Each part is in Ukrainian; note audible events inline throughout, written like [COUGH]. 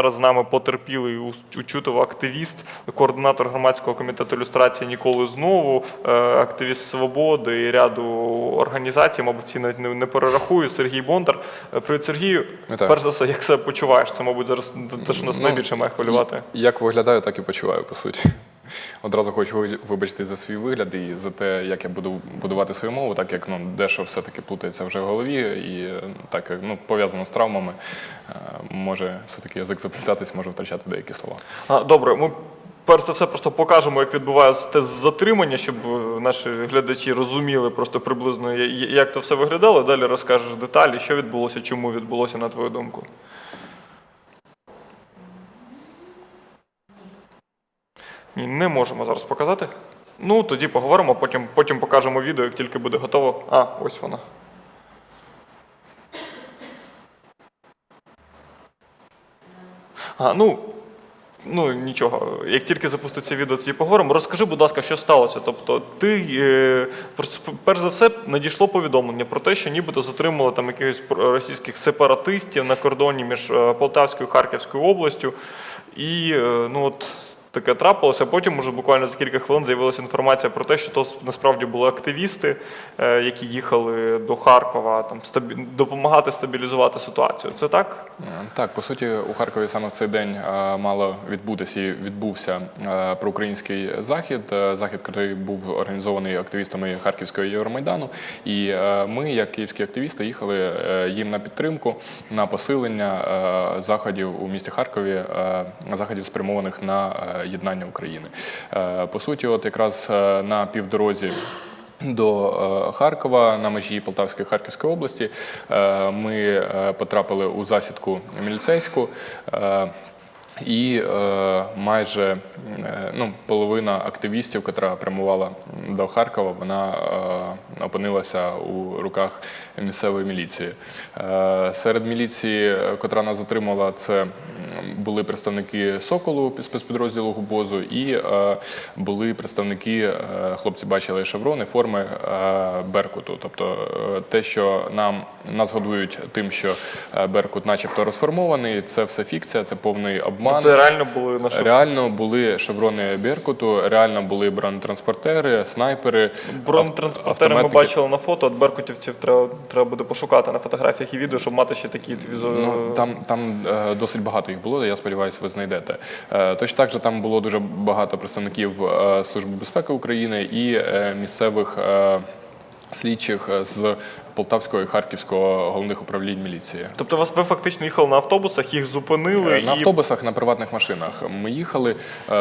зараз з нами потерпілий у активіст, координатор громадського комітету ілюстрації Ніколи знову, е, активіст свободи і ряду організацій, мабуть, ці навіть не, перерахую. Сергій Бондар. Е, Привіт, Сергію. так. Перш за все, як себе почуваєш? Це, мабуть, зараз те, що нас Ну, найбільше має хвилювати. Як виглядаю, так і почуваю, по суті. Одразу хочу вибачити за свій вигляд і за те, як я буду будувати свою мову, так як ну, дещо все-таки плутається вже в голові, і так як ну, пов'язано з травмами, е, може все-таки язик заплітатись, може втрачати деякі слова. А, добре, ми перш за все просто покажемо, як відбувається те затримання, щоб е, наші глядачі розуміли просто приблизно, як то все виглядало. Далі розкажеш деталі, що відбулося, чому відбулося, на твою думку. Ні, не можемо зараз показати. Ну, тоді поговоримо, потім, потім покажемо відео, як тільки буде готово. А, ось вона. А, ну, Ну нічого, як тільки запуститься відео, тоді поговоримо. Розкажи, будь ласка, що сталося. Тобто, ти е, перш за все надійшло повідомлення про те, що нібито затримали там якихось російських сепаратистів на кордоні між е, Полтавською і Харківською областю. І е, ну от таке трапилося. Потім уже буквально за кілька хвилин з'явилася інформація про те, що то насправді були активісти, е, які їхали до Харкова там стабі... допомагати стабілізувати ситуацію. Це так? Так, по суті, у Харкові саме в цей день е, мало відбутися і відбувся е, проукраїнський захід. Захід, який був організований активістами Харківського Євромайдану. І ми, як київські активісти, їхали їм на підтримку, на посилення заходів у місті Харкові, заходів спрямованих на єднання України. Е, По суті, от якраз е, на півдорозі. До е, Харкова на межі Полтавської Харківської області ми потрапили у засідку міліцейську. І е, майже е, ну, половина активістів, яка прямувала до Харкова, вона е, опинилася у руках місцевої міліції. Е, серед міліції, котра нас затримала, це були представники Соколу спецпідрозділу Губозу, і е, були представники, е, хлопці бачили шеврони, форми е, Беркуту. Тобто е, те, що нам нас годують тим, що е, Беркут, начебто, розформований, це все фікція, це повний обман. Тобто реально були на що? Реально були шеврони Беркуту, реально були бронетранспортери, снайпери. Бронетранспортери ми бачили на фото, от беркутівців треба, треба буде пошукати на фотографіях і відео, щоб мати ще такі візу... Ну, там там е, досить багато їх було, я сподіваюся, ви знайдете. Е, точно так же там було дуже багато представників е, Служби безпеки України і місцевих слідчих з Полтавського і Харківського головних управлінь міліції. Тобто вас ви фактично їхали на автобусах, їх зупинили Е, На і автобусах, на приватних машинах. Ми їхали е,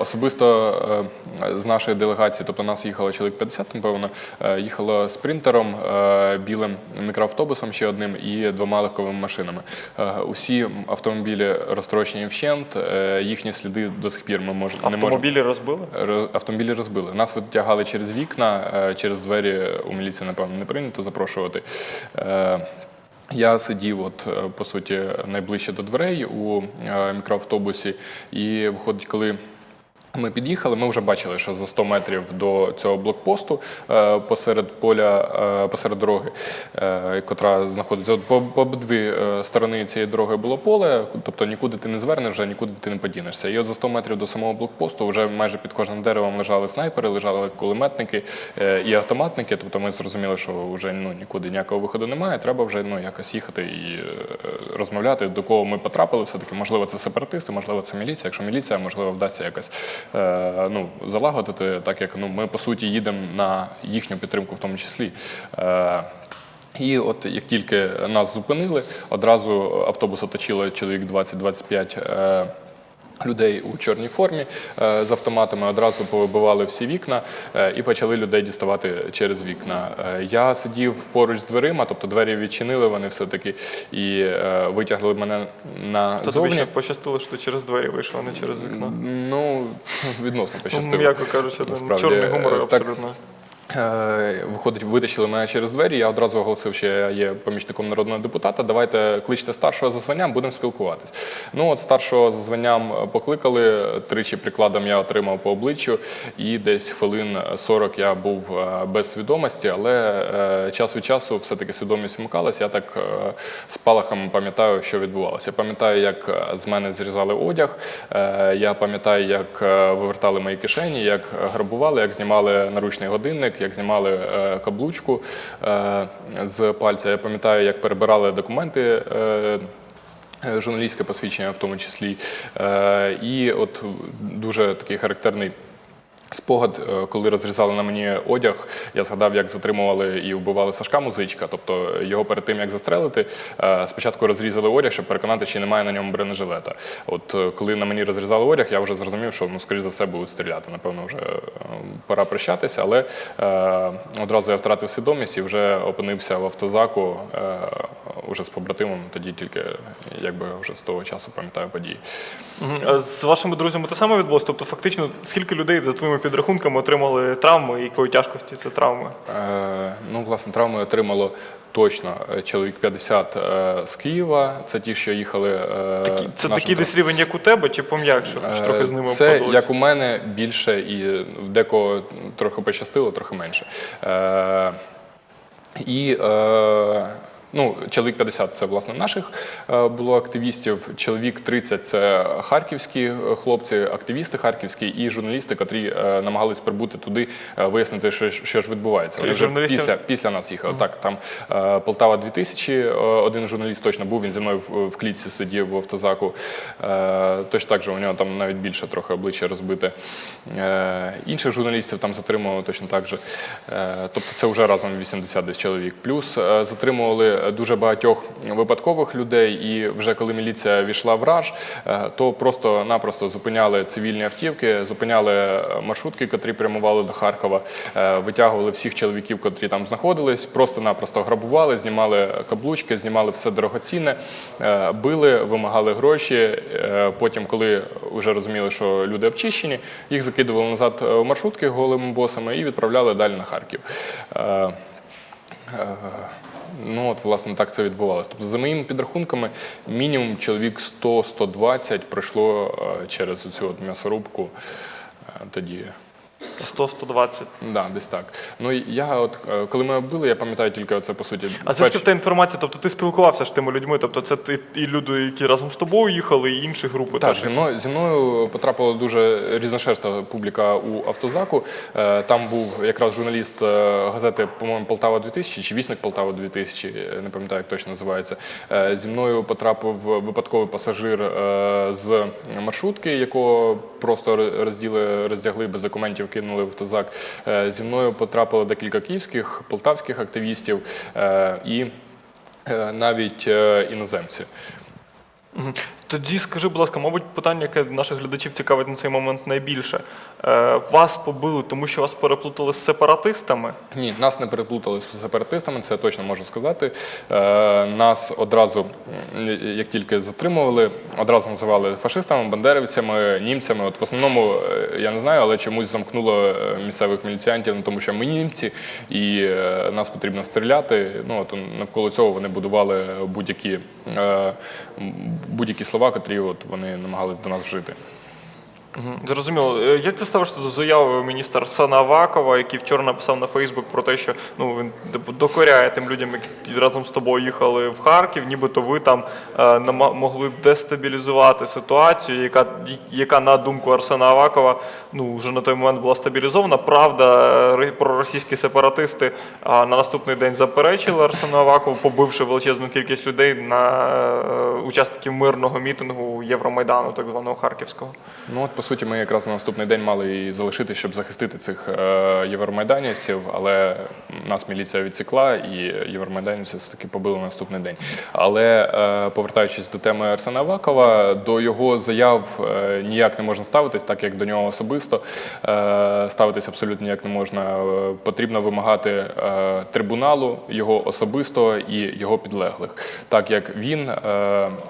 особисто е, з нашої делегації, тобто нас їхало чоловік 50, напевно, е, їхало спринтером, е, білим мікроавтобусом ще одним і двома легковими машинами. Е, усі автомобілі розтрощені вщент, е, їхні сліди до сих пір ми мож, не можемо. автомобілі розбили? Автомобілі розбили. Нас витягали через вікна, е, через двері у міліції, напевно, не прийнято запрошувати. Е, Я сидів, от е, по суті, найближче до дверей у е, мікроавтобусі, і виходить, коли. Ми під'їхали, ми вже бачили, що за 100 метрів до цього блокпосту е, посеред поля, е, посеред дороги, е, котра знаходиться по, обидві сторони цієї дороги було поле, тобто нікуди ти не звернеш, вже нікуди ти не подінешся. І от за 100 метрів до самого блокпосту вже майже під кожним деревом лежали снайпери, лежали кулеметники і автоматники. Тобто ми зрозуміли, що вже ну, нікуди ніякого виходу немає. Треба вже ну, якось їхати і розмовляти, до кого ми потрапили. Все-таки, можливо, це сепаратисти, можливо, це міліція. Якщо міліція, можливо, вдасться якось ну, залагодити, так як ну, ми по суті їдемо на їхню підтримку в тому числі. Е, і от як тільки нас зупинили, одразу автобус оточило чоловік 20-25 е, людей у чорній формі е, з автоматами, одразу повибивали всі вікна е, і почали людей діставати через вікна. Е, я сидів поруч з дверима, тобто двері відчинили вони все-таки і витягли мене То назовні. тобі ще пощастило, що ти через двері вийшов, а не через вікно. Ну, [LAUGHS] відносно Ну, пощастило. м'яко кажучи, чорний гумор так, абсолютно. Виходить, витащили мене через двері. Я одразу оголосив, що я є помічником народного депутата. Давайте кличте старшого за званням, будемо спілкуватись. Ну от старшого за званням покликали. Тричі прикладом я отримав по обличчю, і десь хвилин 40 я був е, без свідомості, але е, час від часу все-таки свідомість вмикалась. Я так е, спалахами пам'ятаю, що відбувалося. Пам'ятаю, як е, з мене зрізали одяг. е, Я пам'ятаю, як е, вивертали мої кишені, як грабували, як знімали наручний годинник, як знімали е, каблучку е, з пальця. Я пам'ятаю, як перебирали документи. е, Журналістське посвідчення в тому числі. І от дуже такий характерний Спогад, е, коли розрізали на мені одяг, я згадав, як затримували і вбивали Сашка Музичка. Тобто його перед тим як застрелити, е, спочатку розрізали одяг, щоб переконати, чи немає на ньому бронежилета. От е, коли на мені розрізали одяг, я вже зрозумів, що ну, скоріш за все будуть стріляти. Напевно, вже е, пора прощатися, але е, одразу я втратив свідомість і вже опинився в автозаку е, уже з побратимом. Тоді тільки якби вже з того часу пам'ятаю події. З вашими друзями те саме відбулося? Тобто, фактично, скільки людей за твоїми підрахунками отримали травми і якої тяжкості це травми? Е, Ну, власне, травми отримало точно е, чоловік 50 е, з Києва. Це ті, що їхали. е, Такі- Це такий десь рівень, як у тебе, чи пом'якше? Е, трохи з ними Це обходилось? як у мене більше і в декого трохи пощастило, трохи менше. Е, і е, ну, чоловік 50 це власне наших е, було активістів. Чоловік 30 це харківські е, хлопці, активісти харківські і журналісти, котрі е, намагались прибути туди, вияснити, що, ж- що ж відбувається. Вони вже після, після нас їхали. Так, там Полтава 2000, е, один журналіст точно був, він зі мною в, клітці сидів в автозаку. Точно так же у нього там навіть більше трохи обличчя розбите. Інших журналістів там затримували точно так же. Тобто це вже разом 80 десь чоловік. Плюс затримували дуже багатьох випадкових людей, і вже коли міліція війшла в раж, е, то просто-напросто зупиняли цивільні автівки, зупиняли е, маршрутки, котрі прямували до Харкова, е, витягували всіх чоловіків, котрі там знаходились, просто-напросто грабували, знімали каблучки, знімали все дорогоцінне, били, вимагали гроші. Потім, коли вже розуміли, що люди обчищені, їх закидували назад в маршрутки голими босами і відправляли далі на Харків. Ну, от, власне, так це відбувалося. Тобто, за моїми підрахунками, мінімум чоловік 100-120 пройшло е, через цю от м'ясорубку е, тоді. 100-120. Да, десь так. Ну, я от, е, коли ми били, я пам'ятаю тільки оце, по суті, А звідки в та інформація? Тобто ти спілкувався з тими людьми? Тобто це ти і люди, які разом з тобою їхали, і інші групи Так, теж? зі мною, зі мною потрапила дуже різношерстна публіка у автозаку. Е, Там був якраз журналіст е, газети, по-моєму, Полтава 2000 чи Вісник Полтава 2000, е, не пам'ятаю, як точно називається. Е, Зі мною потрапив випадковий пасажир е, з маршрутки, якого просто розділи, роздягли без документів, кинули в автозак. Е, Зі мною потрапило декілька київських, полтавських активістів е, і е, навіть іноземці. Тоді скажи, будь ласка, мабуть, питання, яке наших глядачів цікавить на цей момент найбільше. Е, вас побили, тому що вас переплутали з сепаратистами? Ні, нас не переплутали з сепаратистами, це я точно можу сказати. Е, нас одразу, як тільки затримували, одразу називали фашистами, бандерівцями, німцями. От в основному е, я не знаю, але чомусь замкнуло місцевих міліціантів, ну, тому що ми німці, і нас потрібно стріляти. Ну от навколо цього вони будували будь-які будь-які слова, котрі от вони намагались до нас вжити. Зрозуміло. Е, Як ти ставишся до заяви міністра Арсена Авакова, який вчора написав на Фейсбук про те, що ну він типу, докоряє тим людям, які разом з тобою їхали в Харків, нібито ви там е, могли дестабілізувати ситуацію, яка, яка на думку Арсена Авакова ну вже на той момент була стабілізована. Правда, проросійські сепаратисти на наступний день заперечили Арсену Авакову, побивши величезну кількість людей на е, учасників мирного мітингу Євромайдану, так званого Харківського. Ну по суті, ми якраз на наступний день мали і залишити, щоб захистити цих е, євромайданівців, але нас міліція відсікла, і євромайданівці все таки побили на наступний день. Але е, повертаючись до теми Арсена Авакова, до його заяв е, ніяк не можна ставитись, так як до нього особисто ставитись абсолютно ніяк не можна. Потрібно вимагати трибуналу його особисто і його підлеглих, так як він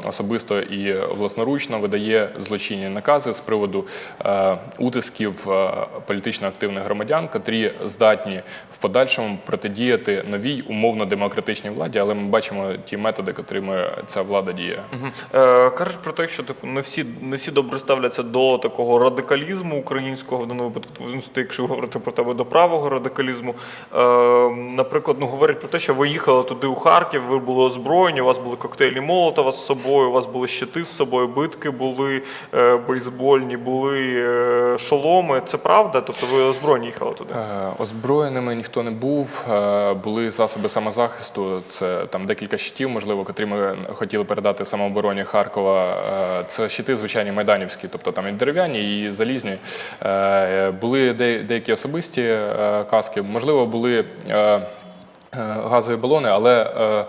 особисто і власноручно видає злочинні накази з приводу приводу е, утисків е, політично активних громадян, котрі здатні в подальшому протидіяти новій умовно-демократичній владі, але ми бачимо ті методи, котрими ця влада діє. Е, кажуть про те, що типу не всі не всі добре ставляться до такого радикалізму українського в даному випадку, якщо говорити про тебе до правого радикалізму. Е, наприклад, ну говорять про те, що ви їхали туди у Харків, ви були озброєні, у вас були коктейлі Молотова з собою, у вас були щити з собою, битки були е, бейсбольні, були е, шоломи. Це правда? Тобто ви озброєні їхали туди? Е, Озброєними ніхто не був. Е, Були засоби самозахисту. Це там декілька щитів, можливо, котрі ми хотіли передати самообороні Харкова. Це щити звичайні майданівські, тобто там і дерев'яні, і залізні. Були деякі особисті каски. Можливо, були газові балони, але.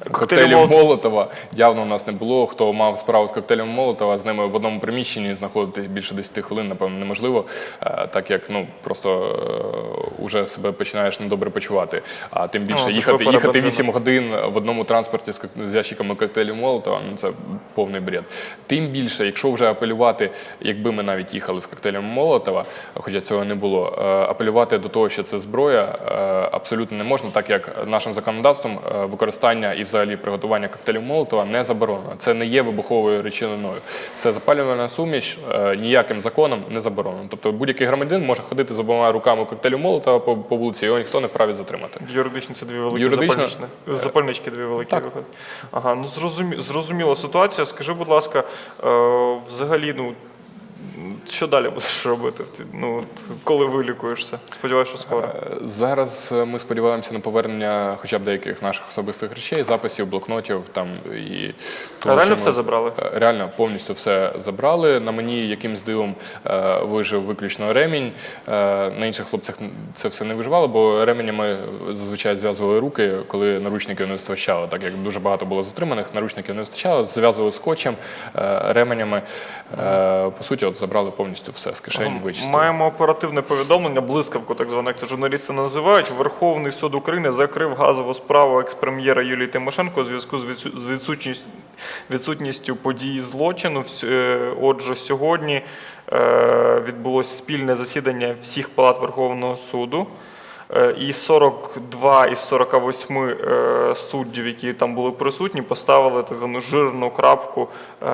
Е, е, Коктейлів Молотова. Молотова явно у нас не було. Хто мав справу з коктейлем Молотова, з ними в одному приміщенні знаходитись більше 10 хвилин, напевно, неможливо, е, так як ну просто е, уже себе починаєш недобре почувати. А тим більше Ну, це ж їхати, їхати 8 годин в одному транспорті з, з ящиками коктейлів Молотова, ну це повний бред. Тим більше, якщо вже апелювати, якби ми навіть їхали з коктейлем Молотова, хоча цього не було, е, апелювати до того, що це зброя, е, абсолютно не можна, так як нашим законодавством е, використання і взагалі приготування коктейлів Молотова не заборонено. Це не є вибуховою речовиною. Це запалювальна суміш е, ніяким законом не заборонено. Тобто будь-який громадянин може ходити з обома руками коктейлю Молотова по, по вулиці, його ніхто не вправі затримати. Юридично це дві великі Юридично- запальничні. запальнички дві великі Так. виходять. Ага, ну зрозумі... зрозуміла ситуація. Скажи, будь ласка, е, взагалі, ну що далі будеш робити? Ну, коли вилікуєшся? Сподіваюся, що скоро. Зараз е, ми сподіваємося на повернення хоча б деяких наших особистих речей, записів, блокнотів там і того, Реально що все забрали? Е, Реально повністю все забрали. На мені якимсь дивом е, вижив виключно ремінь. Е, на інших хлопцях це все не виживало, бо ременями зазвичай зв'язували руки, коли наручників не вистачало. Так як дуже багато було затриманих, наручників не вистачало, зв'язували скотчем, е, ременями. Е, по суті, от забрали повністю все з кишені. вичистили. Маємо оперативне повідомлення, блискавку, так зване, як це журналісти називають. Верховний суд України закрив газову справу екс-прем'єра Юлії Тимошенко у зв'язку з відсутністю, відсутністю події злочину. Е, Отже, сьогодні е, відбулось спільне засідання всіх палат Верховного суду. Е, І 42 із 48 е, суддів, які там були присутні, поставили так звану жирну крапку е,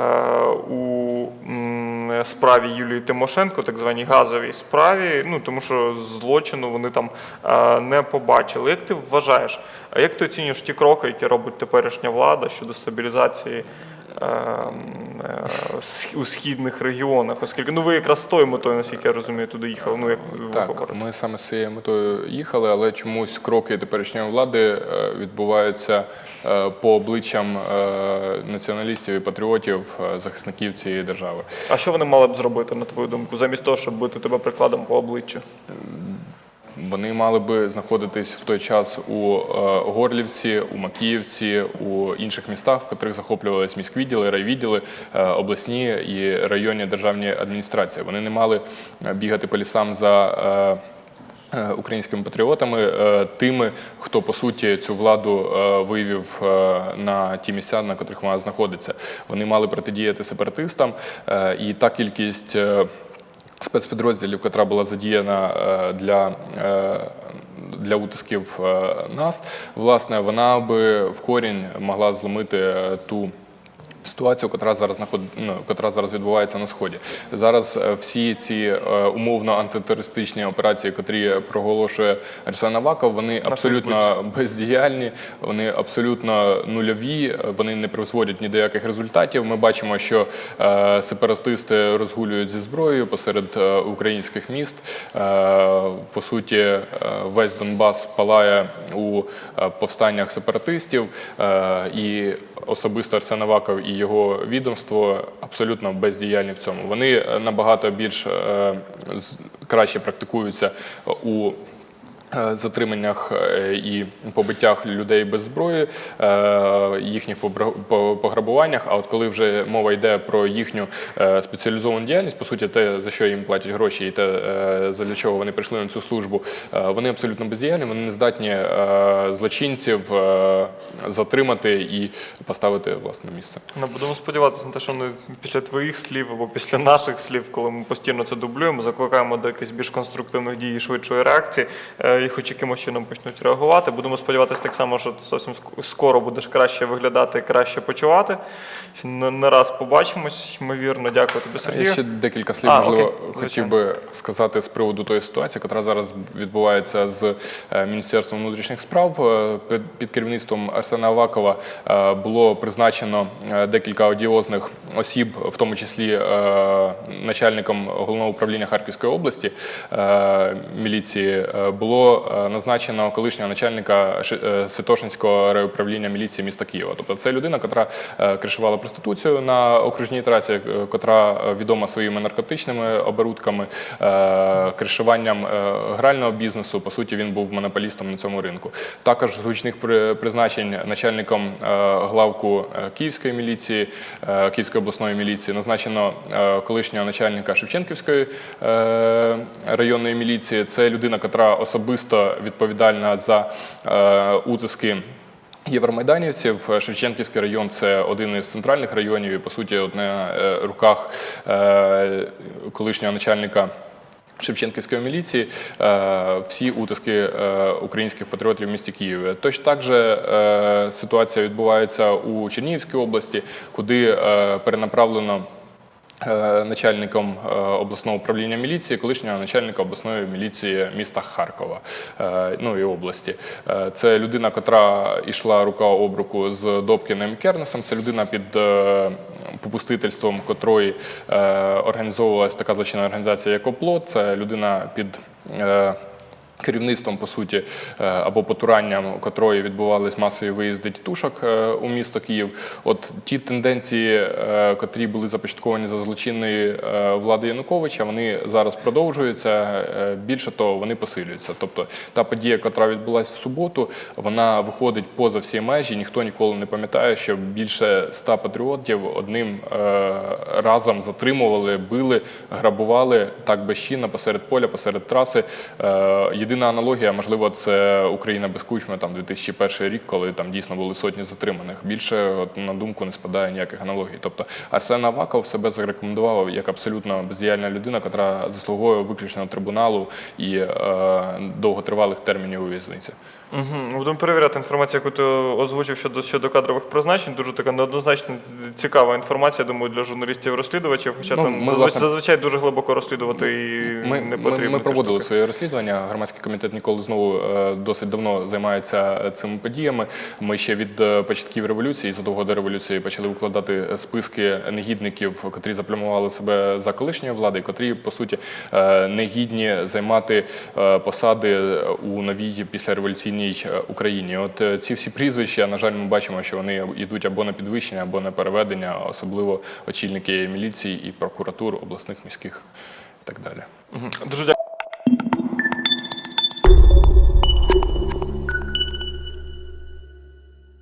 у справі Юлії Тимошенко, так званій газовій справі. Ну тому що злочину вони там е, не побачили. Як ти вважаєш? Як ти оцінюєш ті кроки, які робить теперішня влада щодо стабілізації? Е, У східних регіонах, оскільки ну ви якраз з тою метою, наскільки я розумію, туди їхали. Ну як ви Так, говорите. ми саме з цією метою їхали, але чомусь кроки теперішньої влади е, відбуваються е, по обличчям націоналістів і патріотів, захисників цієї держави. А що вони мали б зробити, на твою думку, замість того, щоб бити тебе прикладом по обличчю? Вони мали би знаходитись в той час у е, Горлівці, у Макіївці, у інших містах, в котрих захоплювалися міськвідділи, райвідділи, е, обласні і районні державні адміністрації. Вони не мали е, бігати по лісам за. Українськими патріотами, тими, хто по суті цю владу вивів на ті місця, на котрих вона знаходиться. Вони мали протидіяти сепаратистам, і та кількість спецпідрозділів, яка була задіяна е, для, е, для утисків е, нас, власне, вона би в корінь могла зломити ту. Ситуацію, котра зараз знаход... ну, котра зараз відбувається на сході. Зараз е, всі ці е, умовно антитерористичні операції, котрі проголошує Арсен Аваков, вони абсолютно бездіяльні, вони абсолютно нульові, вони не призводять ні до яких результатів. Ми бачимо, що е, сепаратисти розгулюють зі зброєю посеред е, українських міст. Е, по суті, е, весь Донбас палає у е, повстаннях сепаратистів, е, і особисто Арсен Аваков і його відомство абсолютно бездіяльні в цьому. Вони е, набагато більш е, краще практикуються у е, затриманнях е, і побиттях людей без зброї, е, їхніх пограбуваннях. А от коли вже мова йде про їхню е, спеціалізовану діяльність, по суті, те, за що їм платять гроші, і те, е, для чого вони прийшли на цю службу, е, вони абсолютно бездіяльні, вони не здатні е, злочинців е, затримати і поставити власне місце. Ну, будемо сподіватися на те, що вони після твоїх слів або після наших слів, коли ми постійно це дублюємо, закликаємо до якихось більш конструктивних дій і швидшої реакції, е, і хоч якимось чином почнуть реагувати. Будемо сподіватися так само, що зовсім скоро будеш краще виглядати краще почувати. Не, раз побачимось, ймовірно. Дякую тобі, Я Сергію. ще декілька слів, А, можливо, окей, хотів би сказати з приводу тої ситуації, яка зараз відбувається з е, Міністерством внутрішніх справ. Е, Під, керівництвом Арсена Авакова е, було призначено декілька одіозних осіб, в тому числі начальником головного управління Харківської області міліції. е, Е, назначено колишнього начальника е, Святошинського райуправління міліції міста Києва. Тобто це людина, яка кришувала проституцію на окружній трасі, е, котра е, відома своїми наркотичними оборудками, е, кришуванням е, грального бізнесу. По суті, він був монополістом на цьому ринку. Також з гучних призначень начальником е, главку е, Київської міліції, е, Київської обласної міліції назначено е, колишнього начальника Шевченківської е, районної міліції. Це людина, яка особисто відповідальна за е, утиски. Євромайданівців Шевченківський район це один із центральних районів, і по суті, от на е, руках е, колишнього начальника. Шевченківської міліції всі утиски українських патріотів в місті Києві. Точно так же ситуація відбувається у Чернігівській області, куди перенаправлено начальником е, обласного управління міліції, колишнього начальника обласної міліції міста Харкова, е, ну і області. Е, Це людина, котра йшла рука об руку з Добкіним Кернесом. Це людина під е, попустительством котрої е, організовувалася така злочинна організація, як Оплот. Це людина під е, керівництвом, по суті, е, або потуранням котрої відбувались масові виїзди тітушок е, у місто Київ. От ті тенденції, е, котрі були започатковані за злочинної влади Януковича, вони зараз продовжуються. Більше того, вони посилюються. Тобто та подія, яка відбулася в суботу, вона виходить поза всі межі. Ніхто ніколи не пам'ятає, що більше ста патріотів одним разом затримували, били, грабували так безчинно посеред поля, посеред траси. Єдина аналогія, можливо, це Україна без кучми, там 2001 рік, коли там дійсно були сотні затриманих. Більше от, на думку не спадає ніяких аналогій. Тобто Арсен Аваков себе зарекомендував як абсолютно бездіяльна людина, яка заслуговує виключно трибуналу і е, довготривалих термінів у в'язниці. Угу. Будемо перевіряти інформацію, яку ти озвучив щодо, щодо кадрових призначень. Дуже така неоднозначно цікава інформація, думаю, для журналістів-розслідувачів. Хоча Ну, там ми, зазвичай, власне, зазвичай дуже глибоко розслідувати і Ми, не потрібно. ми ці проводили штуки. своє розслідування. Громадський комітет ніколи знову е, досить давно займається цими подіями. Ми ще від е, початків революції, задовго до революції, почали викладати списки негідників, котрі заплямували себе за колишньої влади, котрі по суті е, негідні займати е, посади у новій післяреволюційній е, Україні. От е, ці всі прізвища, на жаль, ми бачимо, що вони йдуть або на підвищення, або на переведення, особливо очільники міліції і прокуратур обласних міських і так далі. Дуже дякую.